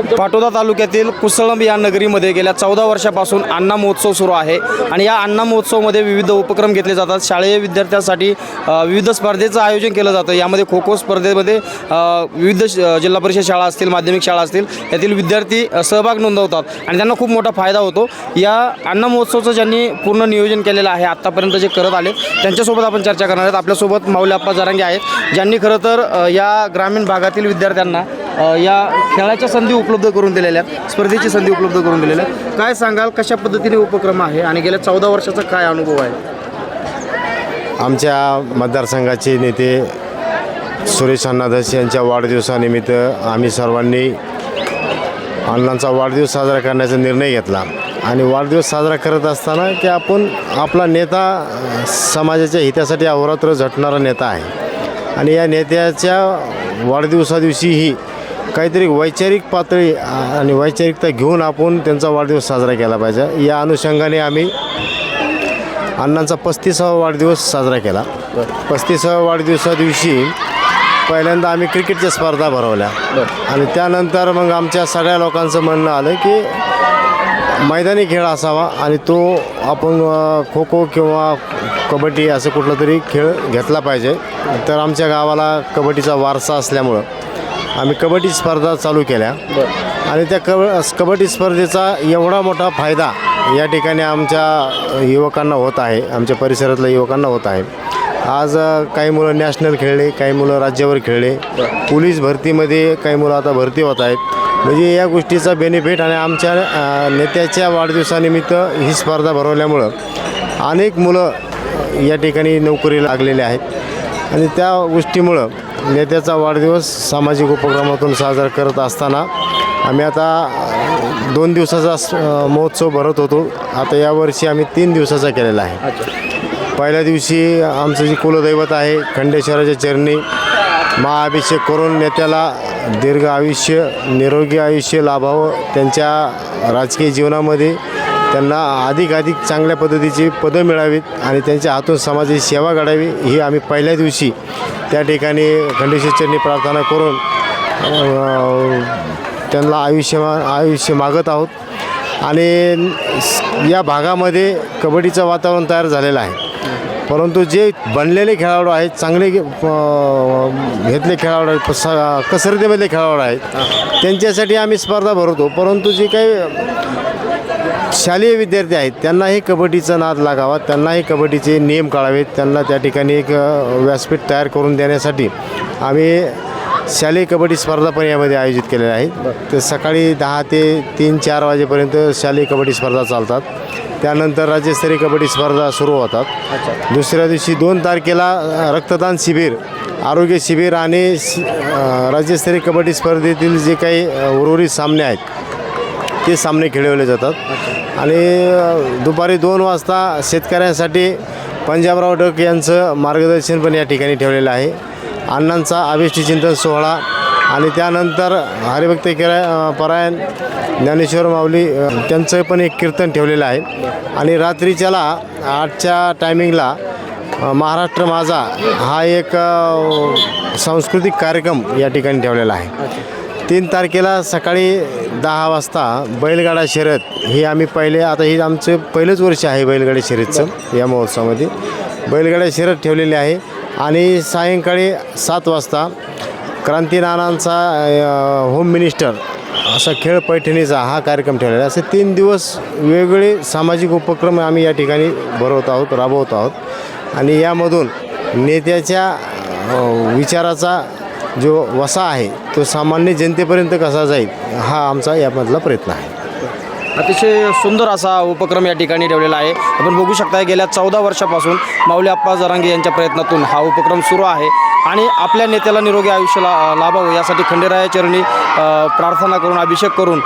पाटोदा तालुक्यातील कुसळंब या नगरीमध्ये गेल्या चौदा वर्षापासून अण्णा महोत्सव सुरू आहे आणि या अण्णा महोत्सवमध्ये विविध उपक्रम घेतले जातात. शालेय विद्यार्थ्यांसाठी विविध स्पर्धेचं आयोजन केलं जातं. यामध्ये खो खो स्पर्धेमध्ये विविध श- जिल्हा परिषद शाळा असतील माध्यमिक शाळा असतील यातील विद्यार्थी सहभाग नोंदवतात आणि त्यांना खूप मोठा फायदा होतो. या अण्णा महोत्सवचं ज्यांनी पूर्ण नियोजन केलेलं आहे आत्तापर्यंत जे करत आले त्यांच्यासोबत आपण चर्चा करणार आहेत. आपल्यासोबत माऊली आप्पा जरांगे आहेत ज्यांनी खरं तर या ग्रामीण भागातील विद्यार्थ्यांना या खेळाच्या संधी उपलब्ध करून दिलेल्या स्पर्धेची संधी उपलब्ध करून दिलेल्या काय सांगाल कशा पद्धतीने उपक्रम आहे आणि गेल्या चौदा वर्षाचा काय अनुभव आहे? आमच्या मतदारसंघाचे नेते सुरेश अण्णाधस यांच्या वाढदिवसानिमित्त आम्ही सर्वांनी अण्णांचा वाढदिवस साजरा करण्याचा निर्णय घेतला. आणि वाढदिवस साजरा करत असताना की आपण आपला नेता समाजाच्या हितासाठी अहोरात्र झटणारा नेता आहे. आणि या नेत्याच्या वाढदिवसादिवशीही काहीतरी वैचारिक पातळी आणि वैचारिकता घेऊन आपण त्यांचा वाढदिवस साजरा केला पाहिजे. या अनुषंगाने आम्ही अण्णांचा पस्तीसावा वाढदिवस साजरा केला. पस्तीसाव्या वाढदिवसा दिवशी पहिल्यांदा आम्ही क्रिकेटच्या स्पर्धा भरवल्या. आणि त्यानंतर मग आमच्या सगळ्या लोकांचं म्हणणं आलं की मैदानी खेळ असावा आणि तो आपण खो खो किंवा कबड्डी असं कुठला तरी खेळ घेतला पाहिजे. तर आमच्या गावाला कबड्डीचा वारसा असल्यामुळं आम्ही कबड्डी स्पर्धा चालू केल्या. आणि त्या कब कबड्डी स्पर्धेचा एवढा मोठा फायदा या ठिकाणी आमच्या युवकांना होत आहे आमच्या परिसरातल्या युवकांना होत आहे. आज काही मुलं नॅशनल खेळले काही मुलं राज्यावर खेळले. पोलीस भरतीमध्ये काही मुलं आता भरती होत आहेत. म्हणजे या गोष्टीचा बेनिफिट आणि आमच्या नेत्याच्या वाढदिवसानिमित्त ही स्पर्धा भरवल्यामुळं अनेक मुलं या ठिकाणी नोकरी लागलेले आहेत. आणि त्या गोष्टीमुळं नेत्याचा वाढदिवस सामाजिक उपक्रमातून साजरा करत असताना आम्ही आता दोन दिवसाचा महोत्सव भरत होतो. आता यावर्षी आम्ही तीन दिवसाचा केलेला आहे. पहिल्या दिवशी आमचं जे कुलदैवत आहे खंडेश्वराच्या चरणी महाअभिषेक करून नेत्याला दीर्घ आयुष्य निरोगी आयुष्य लाभावं त्यांच्या राजकीय जीवनामध्ये त्यांना अधिक अधिक चांगल्या पद्धतीची पदं मिळावीत आणि त्यांच्या हातून समाजाची सेवा घडावी ही आम्ही पहिल्या दिवशी त्या ठिकाणी खंडेश्वर चरणी प्रार्थना करून त्यांना आयुष्य आयुष्य मागत आहोत. आणि या भागामध्ये कबड्डीचं वातावरण तयार झालेलं आहे. परंतु जे बनलेले खेळाडू आहेत चांगले घेतले खेळाडू आहेत स- कसरतीमधले खेळाडू आहेत त्यांच्यासाठी आम्ही स्पर्धा भरवतो. परंतु जे काही शालेय विद्यार्थी आहेत त्यांनाही कबड्डीचा नाद लागावा त्यांनाही कबड्डीचे नियम कळावेत त्यांना त्या ठिकाणी एक व्यासपीठ तयार करून देण्यासाठी आम्ही शालेय कबड्डी स्पर्धा पण यामध्ये आयोजित केलेल्या आहेत. तर सकाळी दहा ते तीन चार वाजेपर्यंत शालेय कबड्डी स्पर्धा चालतात. त्यानंतर राज्यस्तरीय कबड्डी स्पर्धा सुरू होतात. दुसऱ्या दिवशी दोन तारखेला रक्तदान शिबिर आरोग्य शिबिर आणि राज्यस्तरीय कबड्डी स्पर्धेतील जे काही उर्वरित सामने आहेत ते सामने खेळवले जातात. आणि दुपारी दोन वाजता शेतकऱ्यांसाठी पंजाबराव डक यांचं मार्गदर्शन पण या ठिकाणी ठेवलेलं आहे. अण्णांचा आविष्टी चिंतन सोहळा आणि त्यानंतर हरिभक्त केरा परायण ज्ञानेश्वर माऊली त्यांचं पण एक कीर्तन ठेवलेलं आहे. आणि रात्रीच्याला आठच्या टायमिंगला महाराष्ट्र माझा हा एक सांस्कृतिक कार्यक्रम या ठिकाणी ठेवलेला आहे. तीन तारखेला सकाळी दहा वाजता बैलगाडा शर्यत ही आम्ही पहिले आता ही आमचं पहिलंच वर्ष आहे बैलगाडा शर्यतचं या महोत्सवामध्ये. बैलगाडा शर्यत ठेवलेली आहे आणि सायंकाळी सात वाजता क्रांतीनानांचा होम मिनिस्टर असा खेळ पैठणीचा हा कार्यक्रम ठेवलेला आहे. असे तीन दिवस वेगवेगळे सामाजिक उपक्रम आम्ही या ठिकाणी भरवत आहोत राबवत आहोत. आणि यामधून नेत्याच्या विचाराचा जो वसा आहे तो सामान्य जनतेपर्यंत कसा जाईल हा आमचा यामधला प्रयत्न आहे. अतिशय सुंदर असा उपक्रम या ठिकाणी ठेवलेला आहे. आपण बघू शकता गेल्या चौदा वर्षापासून माऊली आप्पा जरांगे यांच्या प्रयत्नातून हा उपक्रम सुरू आहे आणि आपल्या नेत्याला निरोगी आयुष्य ला लाभावं यासाठी खंडेराया चरणी प्रार्थना करून अभिषेक करून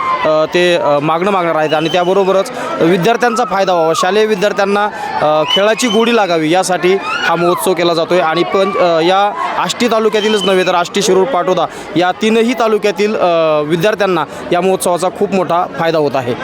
ते मागणं मागणार आहेत. आणि त्याबरोबरच विद्यार्थ्यांचा फायदा व्हावा. शालेय विद्यार्थ्यांना खेळाची गोडी लागावी यासाठी हा महोत्सव केला जातो आहे आणि पण या आष्टी तालुक्यातीलच नव्हे तर आष्टी शिरूर पाटोदा या तीनही तालुक्यातील विद्यार्थ्यांना या महोत्सवाचा खूप मोठा फायदा होत आहे.